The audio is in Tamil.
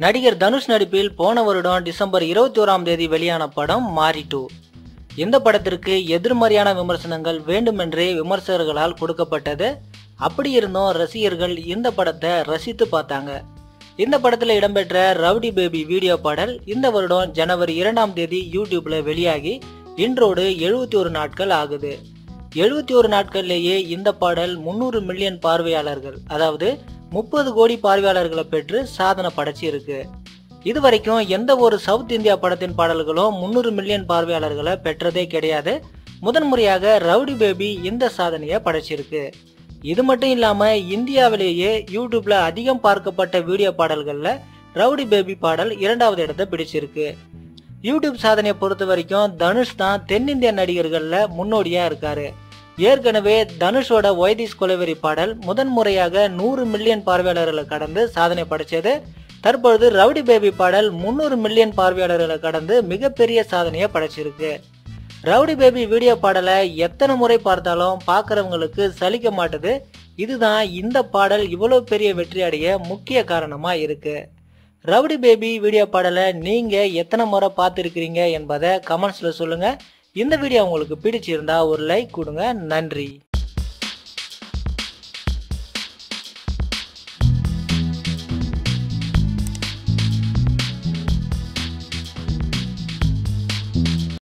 நடிகர் தனுஷ் நடிப்பில் போன வருடம் டிசம்பர் இருபத்தி ஓராம் தேதி வெளியான படம் மாரி டூ இந்த படத்திற்கு எதிர்மறையான விமர்சனங்கள் வேண்டுமென்றே விமர்சகர்களால் கொடுக்கப்பட்டது. அப்படி இருந்தும் ரசிகர்கள் இந்த படத்தை ரசித்து பார்த்தாங்க. இந்த படத்தில் இடம்பெற்ற ரவுடி பேபி வீடியோ பாடல் இந்த வருடம் ஜனவரி இரண்டாம் தேதி யூடியூப்ல வெளியாகி இன்றோடு எழுபத்தி ஒரு நாட்கள் ஆகுது. எழுபத்தி ஒரு நாட்கள்லேயே இந்த பாடல் முந்நூறு மில்லியன் பார்வையாளர்கள் அதாவது முப்பது கோடி பார்வையாளர்களை பெற்று சாதனை படைச்சி இருக்கு. இது வரைக்கும் எந்த ஒரு சவுத் இந்தியா படத்தின் பாடல்களும் முந்நூறு மில்லியன் பார்வையாளர்களை பெற்றதே கிடையாது. முதன்முறையாக ரவுடி பேபி இந்த சாதனையை படைச்சிருக்கு. இது மட்டும் இல்லாமல் இந்தியாவிலேயே யூடியூப்ல அதிகம் பார்க்கப்பட்ட வீடியோ பாடல்களில் ரவுடி பேபி பாடல் இரண்டாவது இடத்தை பிடிச்சிருக்கு. யூடியூப் சாதனையை பொறுத்த வரைக்கும் தனுஷ் தான் தென்னிந்திய நடிகர்களில் முன்னோடியாக இருக்காரு. ஏற்கனவே தனுஷோட ஒய்திஸ் கொலைவெறி பாடல் முதன்முறையாக நூறு மில்லியன் பார்வையாளர்களை கடந்து சாதனை படைச்சது. தற்பொழுது ரவுடி பேபி பாடல் முந்நூறு மில்லியன் பார்வையாளர்களை கடந்து மிகப்பெரிய சாதனையை படைச்சிருக்கு. ரவுடி பேபி வீடியோ பாடலை எத்தனை முறை பார்த்தாலும் பார்க்குறவங்களுக்கு சலிக்க மாட்டுது. இதுதான் இந்த பாடல் இவ்வளோ பெரிய வெற்றி அடைய முக்கிய காரணமாக இருக்கு. ரவுடி பேபி வீடியோ பாடலை நீங்கள் எத்தனை முறை பார்த்துருக்கிறீங்க என்பதை கமெண்ட்ஸில் சொல்லுங்கள் இந்த வீடியோ உங்களுக்கு பிடிச்சிருந்தா ஒரு லைக் கொடுங்க. நன்றி.